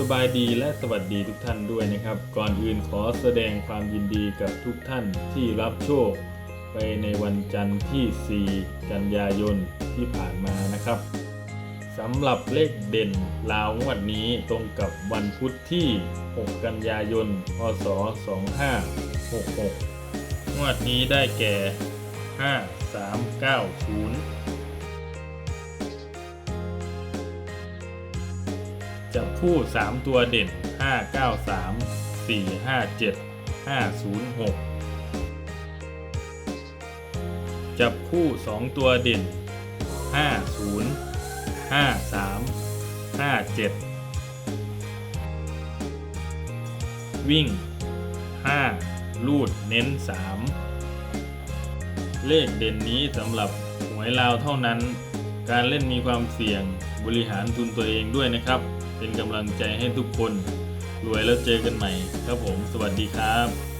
สบายดีและสวัสดีทุกท่านด้วยนะครับ ก่อนอื่นขอแสดงความยินดีกับทุกท่านที่รับโชค ไปในวันจันทร์ที่ 4 กันยายนที่ผ่านมานะครับสำหรับเลขเด่นลาวงวดนี้ตรงกับวันพุธที่ 6 กันยายน พศ 2566 งวดนี้ได้แก่ 5390 จับคู่ 3 ตัวเด่น 593 457 506 จับคู่ 2 ตัวเด่น 50 53 57 วิ่ง 5 ลูดเน้น 3 เลขเด่นนี้สำหรับหวยลาวเท่านั้น การเล่นมีความเสี่ยงบริหารทุนตัวเองด้วยนะครับ เป็นกำลังใจให้ทุกคน รวยแล้วเจอกันใหม่ ครับผม สวัสดีครับ